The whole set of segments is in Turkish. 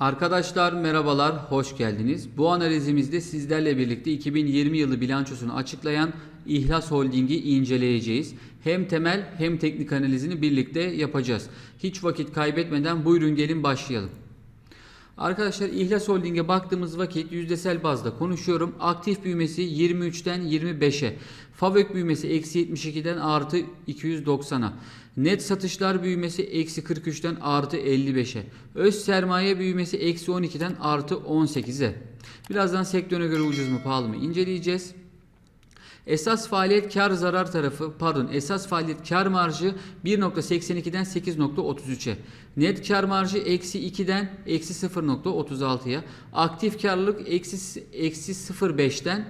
Arkadaşlar merhabalar, hoş geldiniz. Bu analizimizde sizlerle birlikte 2020 yılı bilançosunu açıklayan İhlas Holding'i inceleyeceğiz. Hem temel hem teknik analizini birlikte yapacağız. Hiç vakit kaybetmeden buyurun gelin başlayalım. Arkadaşlar İhlas Holding'e baktığımız vakit yüzdesel bazda konuşuyorum. Aktif büyümesi 23'ten 25'e. Favök büyümesi eksi 72'den artı 290'a. Net satışlar büyümesi eksi 43'ten artı 55'e. Öz sermaye büyümesi eksi 12'den artı 18'e. Birazdan sektöre göre ucuz mu pahalı mı inceleyeceğiz. Esas faaliyet kar zarar tarafı pardon esas faaliyet kar marjı 1.82'den 8.33'e. Net kar marjı eksi 2'den eksi 0.36'ya. Aktif karlılık eksi, eksi 0.5'ten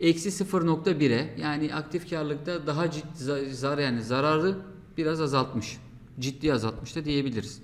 eksi 0.1'e. Yani aktif karlılıkta daha ciddi zar yani zararı biraz azaltmış. Ciddi azaltmış da diyebiliriz.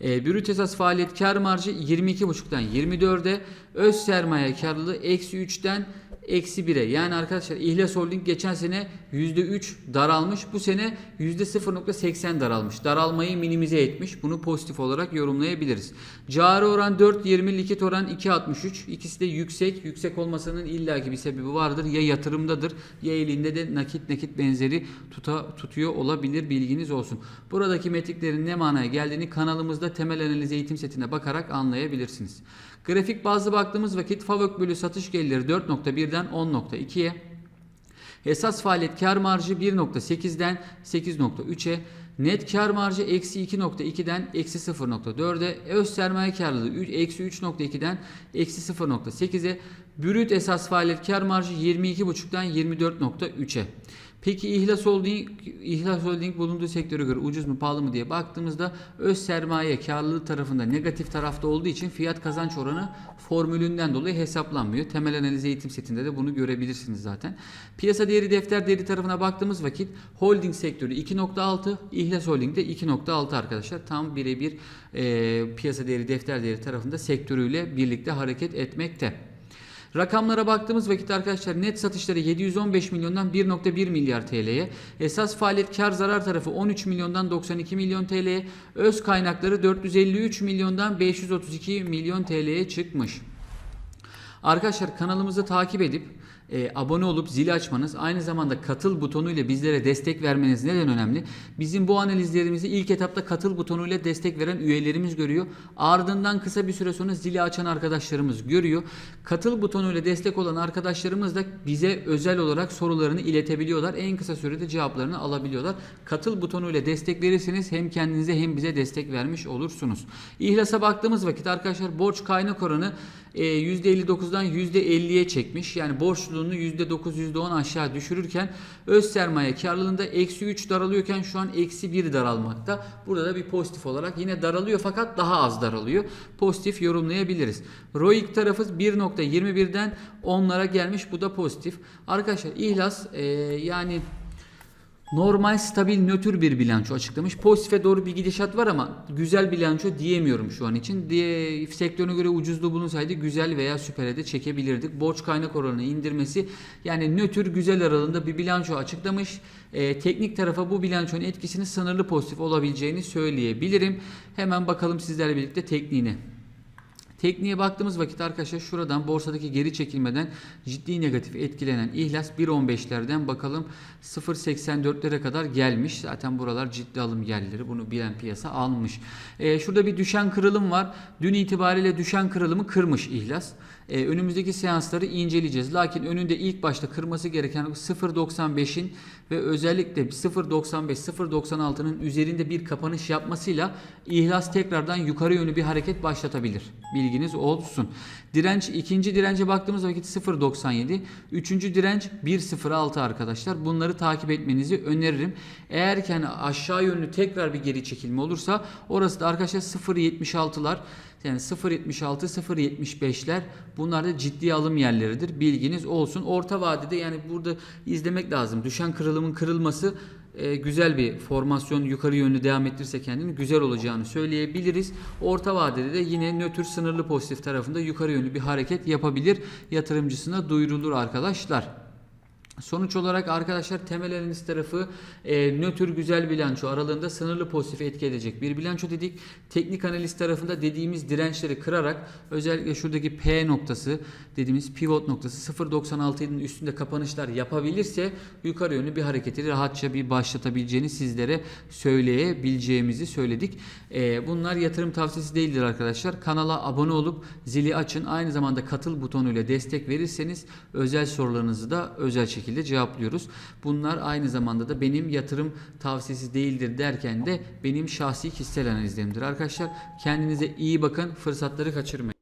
E, brüt esas faaliyet kar marjı 22.5'tan 24'e. Öz sermaye karlılığı eksi 3'ten eksi 1'e. Yani arkadaşlar İhlas Holding geçen sene %3 daralmış. Bu sene %0.80 daralmış. Daralmayı minimize etmiş. Bunu pozitif olarak yorumlayabiliriz. Cari oran 4.20, likit oran 2.63. İkisi de yüksek. Yüksek olmasının illaki bir sebebi vardır. Ya yatırımdadır ya elinde de nakit nakit benzeri tuta, tutuyor olabilir. Bilginiz olsun. Buradaki metriklerin ne manaya geldiğini kanalımızda temel analiz eğitim setine bakarak anlayabilirsiniz. Grafik bazlı baktığımız vakit FAVÖK bölü satış gelirleri 4.1'den 10.2'ye, esas faaliyet kar marjı 1.8'den 8.3'e, net kar marjı eksi 2.2'den eksi 0.4'e, öz sermaye karlılığı eksi 3.2'den eksi 0.8'e, brüt esas faaliyet kar marjı 22.5'dan 24.3'e. Peki İhlas Holding, İhlas Holding bulunduğu sektöre göre ucuz mu pahalı mı diye baktığımızda öz sermaye karlılığı tarafında negatif tarafta olduğu için fiyat kazanç oranı formülünden dolayı hesaplanmıyor. Temel analiz eğitim setinde de bunu görebilirsiniz zaten. Piyasa değeri defter değeri tarafına baktığımız vakit holding sektörü 2.6, İhlas Holding de 2.6 arkadaşlar. Tam birebir e, piyasa değeri defter değeri tarafında sektörüyle birlikte hareket etmekte. Rakamlara baktığımız vakit arkadaşlar net satışları 715 milyondan 1.1 milyar TL'ye, esas faaliyet kar zarar tarafı 13 milyondan 92 milyon TL'ye, öz kaynakları 453 milyondan 532 milyon TL'ye çıkmış. Arkadaşlar kanalımızı takip edip e, abone olup zili açmanız aynı zamanda katıl butonu ile bizlere destek vermeniz neden önemli? Bizim bu analizlerimizi ilk etapta katıl butonu ile destek veren üyelerimiz görüyor. Ardından kısa bir süre sonra zili açan arkadaşlarımız görüyor. Katıl butonu ile destek olan arkadaşlarımız da bize özel olarak sorularını iletebiliyorlar. En kısa sürede cevaplarını alabiliyorlar. Katıl butonu ile destek verirseniz hem kendinize hem bize destek vermiş olursunuz. İhlasa baktığımız vakit arkadaşlar borç kaynak oranı e, %59'dan %50'ye çekmiş. Yani borçluluğunu %9 %10 aşağı düşürürken öz sermaye karlılığında eksi 3 daralıyorken şu an eksi 1 daralmakta. Burada da bir pozitif olarak yine daralıyor fakat daha az daralıyor. Pozitif yorumlayabiliriz. ROIC tarafı 1.21'den 10'lara gelmiş. Bu da pozitif. Arkadaşlar ihlas e, yani normal, stabil, nötr bir bilanço açıklamış. Pozitife doğru bir gidişat var ama güzel bilanço diyemiyorum şu an için. Diye sektörüne göre ucuzluğu bulunsaydı güzel veya süpere de çekebilirdik. Borç kaynak oranı indirmesi yani nötr güzel aralığında bir bilanço açıklamış. Ee, teknik tarafa bu bilançonun etkisini sınırlı pozitif olabileceğini söyleyebilirim. Hemen bakalım sizlerle birlikte tekniğine. Tekniğe baktığımız vakit arkadaşlar şuradan borsadaki geri çekilmeden ciddi negatif etkilenen ihlas 1.15'lerden bakalım 0.84'lere kadar gelmiş. Zaten buralar ciddi alım yerleri. Bunu bilen piyasa almış. Ee, şurada bir düşen kırılım var. Dün itibariyle düşen kırılımı kırmış ihlas. Ee, önümüzdeki seansları inceleyeceğiz. Lakin önünde ilk başta kırması gereken 0.95'in ve özellikle 0.95 0.96'nın üzerinde bir kapanış yapmasıyla ihlas tekrardan yukarı yönlü bir hareket başlatabilir. Bilginiz olsun. Direnç ikinci dirence baktığımız vakit 0.97. Üçüncü direnç 1.06 arkadaşlar. Bunları takip etmenizi öneririm. Eğer ki hani aşağı yönlü tekrar bir geri çekilme olursa orası da arkadaşlar 0.76'lar yani 0.76 0.75'ler bunlar da ciddi alım yerleridir. Bilginiz olsun. Orta vadede yani burada izlemek lazım. Düşen kırılımın kırılması e, güzel bir formasyon yukarı yönlü devam ettirirse kendini güzel olacağını söyleyebiliriz. Orta vadede de yine nötr sınırlı pozitif tarafında yukarı yönlü bir hareket yapabilir. Yatırımcısına duyurulur arkadaşlar. Sonuç olarak arkadaşlar temel analiz tarafı e, nötr güzel bilanço aralığında sınırlı pozitif etki edecek bir bilanço dedik. Teknik analiz tarafında dediğimiz dirençleri kırarak özellikle şuradaki P noktası dediğimiz pivot noktası 0.96'nın üstünde kapanışlar yapabilirse yukarı yönlü bir hareketi rahatça bir başlatabileceğini sizlere söyleyebileceğimizi söyledik. E, bunlar yatırım tavsiyesi değildir arkadaşlar. Kanala abone olup zili açın. Aynı zamanda katıl butonuyla destek verirseniz özel sorularınızı da özel şekilde cevaplıyoruz. Bunlar aynı zamanda da benim yatırım tavsiyesi değildir derken de benim şahsi kişisel analizlerimdir arkadaşlar. Kendinize iyi bakın. Fırsatları kaçırmayın.